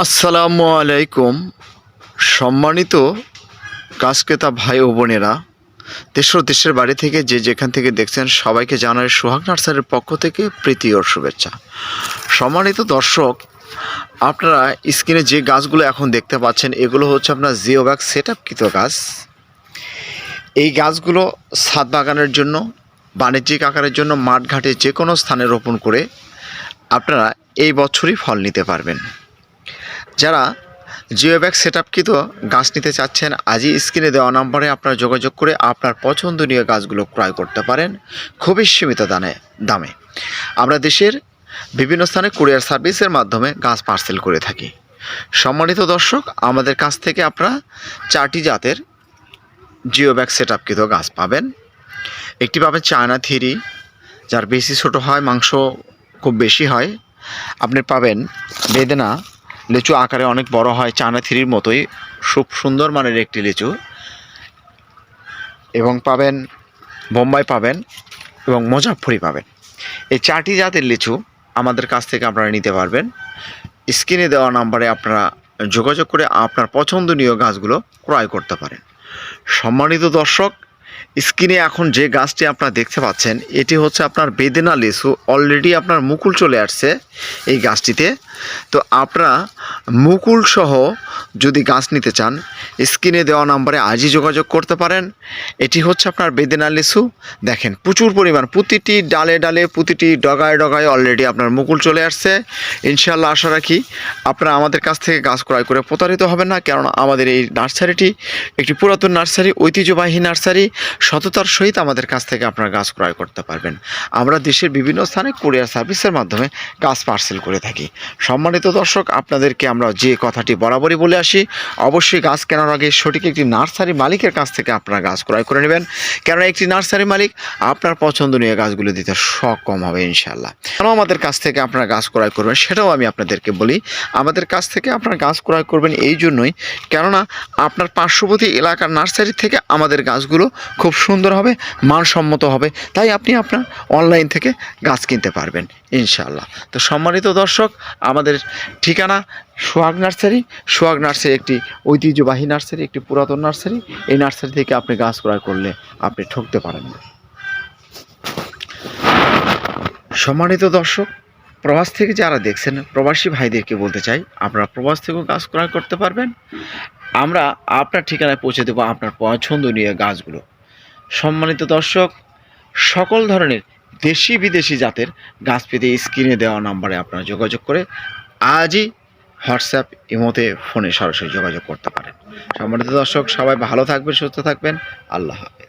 আসসালামু আলাইকুম, সম্মানিত ক্রেতা ভাই ও বোনেরা। দেশ ও দেশের বাড়ি থেকে যে যেখান থেকে দেখছেন সবাইকে জানাই সোহাগ নার্সারির পক্ষ থেকে প্রীতি ও শুভেচ্ছা। সম্মানিত দর্শক, আপনারা স্ক্রিনে যে গাছগুলো এখন দেখতে পাচ্ছেন, এগুলো হচ্ছে আপনার জিওব্যাগ সেট আপকৃত গাছ। এই গাছগুলো ছাদ বাগানের জন্য, বাণিজ্যিক আকারের জন্য, মাঠঘাটে যে কোনো স্থানে রোপণ করে আপনারা এই বছরই ফল নিতে পারবেন। যারা জিও ব্যাগ সেট আপকৃত গাছ নিতে চাচ্ছেন, আজই স্ক্রিনে দেওয়া নম্বরে আপনারা যোগাযোগ করে আপনার পছন্দনীয় গাছগুলো ক্রয় করতে পারেন খুবই সীমিত দানে, দামে। আমরা দেশের বিভিন্ন স্থানে কুরিয়ার সার্ভিসের মাধ্যমে গাছ পার্সেল করে থাকি। সম্মানিত দর্শক, আমাদের কাছ থেকে আপনারা চারটি জাতের জিও ব্যাগ সেট আপকৃত গাছ পাবেন। একটি পাবেন চায়না থিরি, যার বেশি ছোট হয়, মাংস খুব বেশি হয়। আপনি পাবেন বেদেনা লিচু আকারে অনেক বড় হয় চায়না থ্রির মতোই। খুব সুন্দর মানের একটি লিচু। এবং পাবেন, বোম্বাই পাবেন এবং মোজাফরি পাবেন। এই চারটি জাতের লিচু আমাদের কাছ থেকে আপনারা নিতে পারবেন। স্ক্রিনে দেওয়া নাম্বারে আপনারা যোগাযোগ করে আপনার পছন্দনীয় গাছগুলো ক্রয় করতে পারেন। সম্মানিত দর্শক, স্ক্রিনে এখন যে গাছটি আপনারা দেখতে পাচ্ছেন, এটি হচ্ছে আপনার বেদেনা লিচু। অলরেডি আপনার মুকুল চলে আসছে এই গাছটিতে। তো আপনারা মুকুল সহ যদি গাছ নিতে চান, স্ক্রিনে দেওয়া নাম্বারে আজই যোগাযোগ করতে পারেন। এটি হচ্ছে আপনার বেদেনা লিচু। দেখেন, প্রচুর পরিমাণ, প্রতিটি ডালে ডালে, প্রতিটি ডগায় ডগায় অলরেডি আপনার মুকুল চলে আসছে। ইনশাল্লাহ আশা রাখি আপনারা আমাদের কাছ থেকে গাছ ক্রয় করে প্রতারিত হবেন না, কেননা আমাদের এই নার্সারিটি একটি পুরাতন নার্সারি, ঐতিহ্যবাহী নার্সারি, সততার সহিত আমাদের কাছ থেকে আপনারা গাছ ক্রয় করতে পারবেন। আমরা দেশের বিভিন্ন স্থানে কুরিয়ার সার্ভিসের মাধ্যমে গাছ পার্সেল করে থাকি। সম্মানিত দর্শক আপনাদেরকে আমরা যে কথাটি বরাবরই বলে আসি, অবশ্যই গাছ কেনার আগে সঠিক একটি নার্সারি মালিকের কাছ থেকে আপনারা গাছ ক্রয় করে নেবেন। কেননা একটি নার্সারি মালিক আপনার পছন্দনীয় গাছগুলো দিতে সক্ষম হবে ইনশাল্লাহ কেন আমাদের কাছ থেকে আপনারা গাছ ক্রয় করবেন, সেটাও আমি আপনাদেরকে বলি। আমাদের কাছ থেকে আপনারা গাছ ক্রয় করবেন এই জন্যই, কেননা আপনার পার্শ্ববর্তী এলাকার নার্সারি থেকে আমাদের গাছগুলো খুব সুন্দর হবে, মানসম্মত হবে। তাই আপনি আপনার অনলাইন থেকে গাছ কিনতে পারবেন ইনশাল্লাহ তো সম্মানিত দর্শক, আমাদের ঠিকানা সোহাগ নার্সারি। সোহাগ নার্সারি একটি ঐতিহ্যবাহী নার্সারি, একটি পুরাতন নার্সারি। এই নার্সারি থেকে আপনি গাছ ক্রয় করলে আপনি ঠকতে পারেন না। সম্মানিত দর্শক, প্রবাস থেকে যারা দেখছেন, প্রবাসী ভাইদেরকে বলতে চাই, আপনারা প্রবাস থেকেও গাছ ক্রয় করতে পারবেন। আমরা আপনার ঠিকানায় পৌঁছে দেবো আপনার পছন্দনীয় গাছগুলো। সম্মানিত দর্শক, সকল ধরনের দেশি বিদেশি জাতের গাছ পেতে স্ক্রিনে দেওয়া নাম্বারে আপনারা যোগাযোগ করে আজই হোয়াটসঅ্যাপ, ইমোতে, ফোনে সরাসরি যোগাযোগ করতে পারেন। সম্মানিত দর্শক, সবাই ভালো থাকবেন, সুস্থ থাকবেন। আল্লাহ হাফেজ।